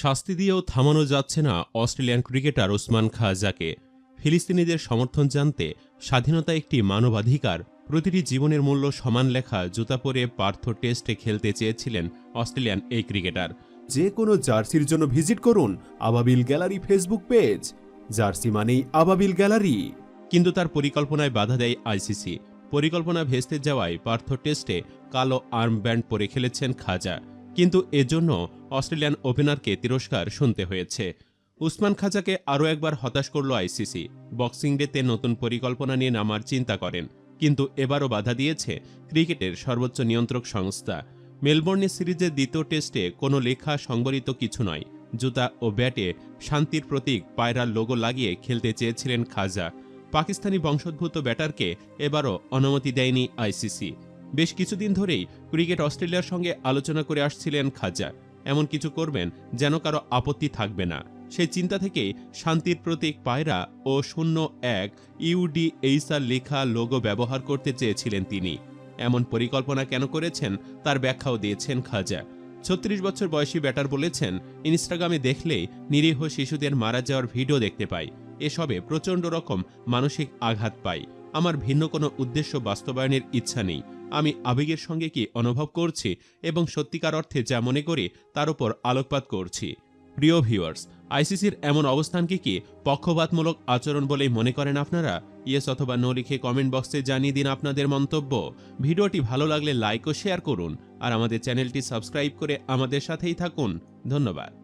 শাস্তি দিয়েও থামানো যাচ্ছে না অস্ট্রেলিয়ান ক্রিকেটার ওসমান খাজাকে ফিলিস্তিনিদের সমর্থন জানতে স্বাধীনতা একটি মানবাধিকার। প্রতিটি জীবনের মূল্য সমান লেখা জুতা পরে পার্থ টেস্টে খেলতে চেয়েছিলেন অস্ট্রেলিয়ান এই ক্রিকেটার। যে কোনো জার্সির জন্য ভিজিট করুন আবাবিল গ্যালারি ফেসবুক পেজ। জার্সি মানেই আবাবিল গ্যালারি। কিন্তু তার পরিকল্পনায় বাধা দেয় আইসিসি। পরিকল্পনা ভেস্তে যাওয়ায় পার্থ টেস্টে কালো আর্মব্যান্ড পরে খেলেছেন খাজা কিন্তু এজন্য অস্ট্রেলিয়ান ওপেনারকে তিরস্কার শুনতে হয়েছে। উসমান খাজাকে আরও একবার হতাশ করল আইসিসি। বক্সিং ডেতে নতুন পরিকল্পনা নিয়ে নামার চিন্তা করেন, কিন্তু এবারও বাধা দিয়েছে ক্রিকেটের সর্বোচ্চ নিয়ন্ত্রক সংস্থা। মেলবোর্নে সিরিজের দ্বিতীয় টেস্টে কোনো লেখা সংবলিত কিছু নয়। জুতা ও ব্যাটে শান্তির প্রতীক পায়রার লোগো লাগিয়ে খেলতে চেয়েছিলেন খাজা। পাকিস্তানি বংশোদ্ভূত ব্যাটারকে এবারও অনুমতি দেয়নি আইসিসি। বেশ কিছুদিন ধরেই ক্রিকেট অস্ট্রেলিয়ার সঙ্গে আলোচনা করে আসছিলেন খাজা। এমন কিছু করবেন যেন কারও আপত্তি থাকবে না। সেই চিন্তা থেকেই শান্তির প্রতীক পায়রা ও শূন্য এক ইউডি এইসার লেখা লোগো ব্যবহার করতে চেয়েছিলেন তিনি। এমন পরিকল্পনা কেন করেছেন তার ব্যাখ্যাও দিয়েছেন খাজা। ছত্রিশ বছর বয়সী ব্যাটার বলেছেন, ইনস্টাগ্রামে দেখলেই নিরীহ শিশুদের মারা যাওয়ার ভিডিও দেখতে পাই। এসবে প্রচণ্ড রকম মানসিক আঘাত পাই। আমার ভিন্ন কোনো উদ্দেশ্য বাস্তবায়নের ইচ্ছা নেই। আমি আবেগের সঙ্গে কি অনুভব করছি এবং সত্যিকার অর্থে যা মনে করি তার উপর আলোকপাত করছি? প্রিয় ভিউয়ার্স, আইসিসির এমন অবস্থানকে কি পক্ষপাতমূলক আচরণ বলেই মনে করেন আপনারা? ইয়েস অথবা নো লিখে কমেন্ট বক্সে জানিয়ে দিন আপনাদের মন্তব্য। ভিডিওটি ভালো লাগলে লাইক ও শেয়ার করুন আর আমাদের চ্যানেলটি সাবস্ক্রাইব করে আমাদের সাথেই থাকুন। ধন্যবাদ।